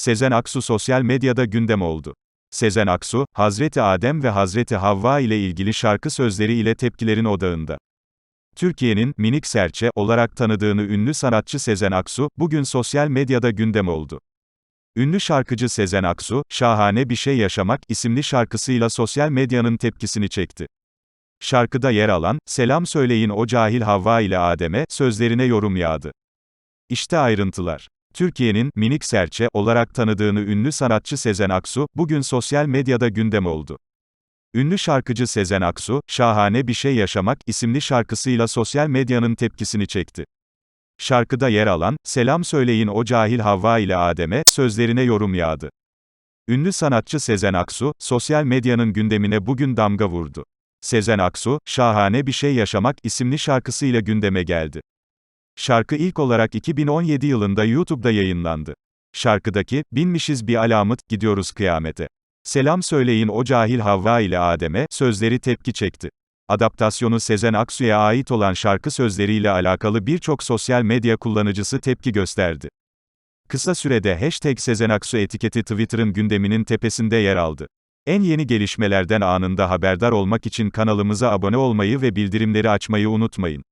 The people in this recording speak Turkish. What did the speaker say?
Sezen Aksu sosyal medyada gündem oldu. Sezen Aksu, Hazreti Adem ve Hazreti Havva ile ilgili şarkı sözleri ile tepkilerin odağında. Türkiye'nin minik serçe olarak tanıdığını ünlü sanatçı Sezen Aksu, bugün sosyal medyada gündem oldu. Ünlü şarkıcı Sezen Aksu, Şahane Bir Şey Yaşamak isimli şarkısıyla sosyal medyanın tepkisini çekti. Şarkıda yer alan, Selam söyleyin o cahil Havva ile Adem'e, sözlerine yorum yağdı. İşte ayrıntılar. Türkiye'nin minik serçe olarak tanıdığını ünlü sanatçı Sezen Aksu, bugün sosyal medyada gündem oldu. Ünlü şarkıcı Sezen Aksu, Şahane Bir Şey Yaşamak isimli şarkısıyla sosyal medyanın tepkisini çekti. Şarkıda yer alan, Selam söyleyin o cahil Havva ile Adem'e, sözlerine yorum yağdı. Ünlü sanatçı Sezen Aksu, sosyal medyanın gündemine bugün damga vurdu. Sezen Aksu, Şahane Bir Şey Yaşamak isimli şarkısıyla gündeme geldi. Şarkı ilk olarak 2017 yılında YouTube'da yayınlandı. Şarkıdaki, binmişiz bir alamet, gidiyoruz kıyamete. Selam söyleyin o cahil Havva ile Adem'e, sözleri tepki çekti. Adaptasyonu Sezen Aksu'ya ait olan şarkı sözleriyle alakalı birçok sosyal medya kullanıcısı tepki gösterdi. Kısa sürede hashtag Sezen Aksu etiketi Twitter'ın gündeminin tepesinde yer aldı. En yeni gelişmelerden anında haberdar olmak için kanalımıza abone olmayı ve bildirimleri açmayı unutmayın.